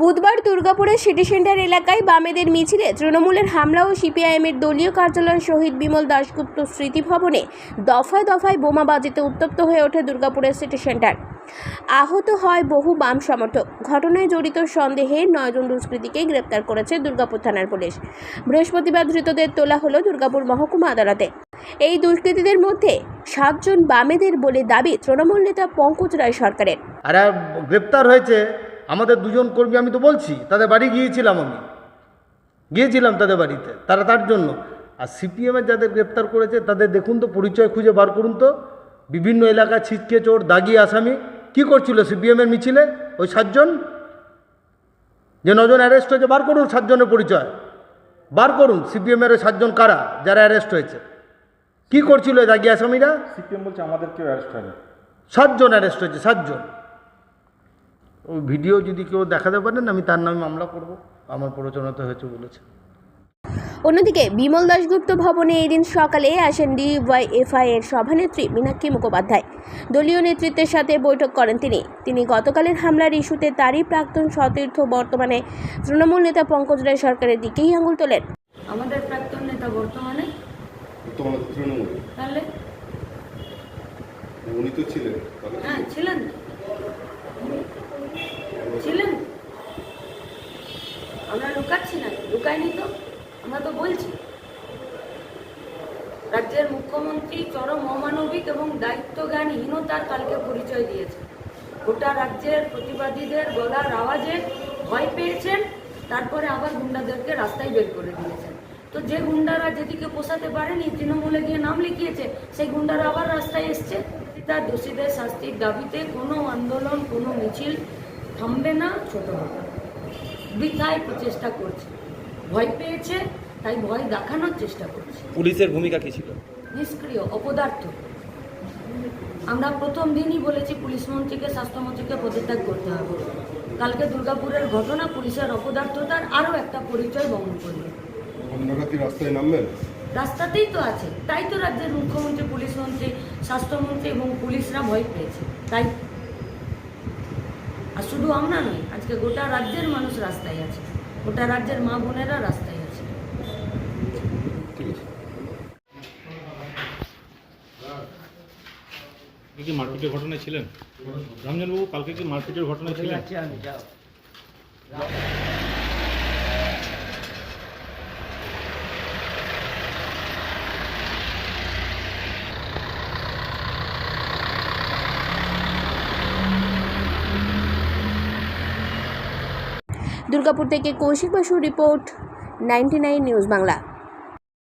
বুধবার দুর্গাপুরের city centre এলাকায় বামেদের মিছিলে তৃণমূলের হামলা ও সিপিআইএমের দলীয় কার্যালয় শহীদ বিমল দাশগুপ্ত স্মৃতি ভবনে দফায় দফায় বোমাবাজিতে উত্তপ্ত হয়ে ওঠে দুর্গাপুরের সিটি সেন্টার। আহত হয় বহু বাম সমর্থক। ঘটনায় জড়িত সন্দেহে নয়জন দুষ্কৃতীকে গ্রেপ্তার করেছে দুর্গাপুর থানার পুলিশ। বৃহস্পতিবার ধৃতদের তোলা হলো দুর্গাপুর মহকুমা আদালতে। এই দুষ্কৃতীদের মধ্যে সাতজন বামেদের বলে দাবি তৃণমূল নেতা পঙ্কজ রায় সরকারের। গ্রেপ্তার হয়েছে আমাদের দুজন কর্মী আমি তো বলছি তাদের বাড়ি গিয়েছিলাম আমি। গিয়েছিলাম তাদের বাড়িতে তারা তার জন্য। আর সিপিএমের যাদের গ্রেপ্তার করেছে তাদের দেখুন তো পরিচয় খুঁজে বার করুন তো। বিভিন্ন এলাকা ছিটকে চোর দাগি আসামি কি করছিল সিপিএমের মিছিলে? ওই সাতজন? যে নজন অ্যারেস্ট হয়েছে বার করুন সাতজনের পরিচয়। বার করুন সিপিএমের ওই সাতজন কারা যারা অ্যারেস্ট হয়েছে। কি করছিল দাগি আসামিরা? সিপিএম বলছে আমাদের কেউ অ্যারেস্ট হয়নি। সাতজন অ্যারেস্ট হয়েছে সাতজন। ওই ভিডিও যদি কেউ দেখাতে পারেন আমি তার নামে মামলা করব। আমার প্ররোচনাতে হয়েছে বলেছে। অন্যদিকে বিমল দাশগুপ্ত ভবনে এদিন সকালে আসেন ডিওয়াইএফআই এর সভানেত্রী মীনাক্ষী মুখোপাধ্যায়। দলীয় নেতৃত্বের সাথে বৈঠক করেন তিনি। তিনি গতকালের হামলার ইস্যুতে তারই প্রাক্তন সতীর্থ বর্তমানে তৃণমূল নেতা পঙ্কজ রায় সরকারের দিকেই আঙুল তোলেন। আমাদের প্রাক্তন নেতা বর্তমানে? তৃণমূল। তাহলে? উনি তো ছিলেন। হ্যাঁ ছিলেন তো। ছিলেন আমরা লুকাচ্ছি না, লুকাইনি তো। আমরা তো বলছি। রাজ্যের মুখ্যমন্ত্রী চরম অমানবিক এবং দায়িত্বজ্ঞানহীনতার কালকে পরিচয় দিয়েছে গোটা রাজ্যের প্রতিবাদীদের গলার আওয়াজে ভয় পেয়েছেন, তারপরে আবার গুন্ডাদেরকে রাস্তায় বের করে দিয়েছেন। তো যে গুন্ডারা যেদিকে পোষাতে পারেনি, তৃণমূলে গিয়ে নাম লিখিয়েছে, সেই গুন্ডারা আবার রাস্তায় এসছে। তার দোষীদের শাস্তির দাবিতে কোনো আন্দোলন, কোনো মিছিল থামবে না, ছোট হবে। বৃথায় প্রচেষ্টা করছে। ভয় পেয়েছে তাই ভয় দেখানোর চেষ্টা করছে। পুলিশের ভূমিকা কি ছিল? নিষ্ক্রিয় অপদার্থ। আমরা প্রথম দিনই বলেছি পুলিশ মন্ত্রীকে স্বাস্থ্যমন্ত্রীকে পদত্যাগ করতে হবে। কালকে দুর্গাপুরের ঘটনা পুলিশের অপদার্থতার আরও একটা পরিচয় বহন করবে। রাস্তায় নামবেন? রাস্তাতেই তো আছে। তাই তো রাজ্যের মুখ্যমন্ত্রী পুলিশ মন্ত্রী স্বাস্থ্যমন্ত্রী এবং পুলিশরা ভয় পেয়েছে। তাই আর শুধু আমরা নই আজকে গোটা রাজ্যের মানুষ রাস্তায় আছে। গোটা রাজ্যের মা বোনেরা রাস্তায় আছে। ঠিক আছে। কি মারপিটের ঘটনা ছিলেন? রঞ্জনবাবু কালকে কি মারপিটের ঘটনা ছিলেন? দুর্গাপুর থেকে Koushik Basu report ninety news Bangla.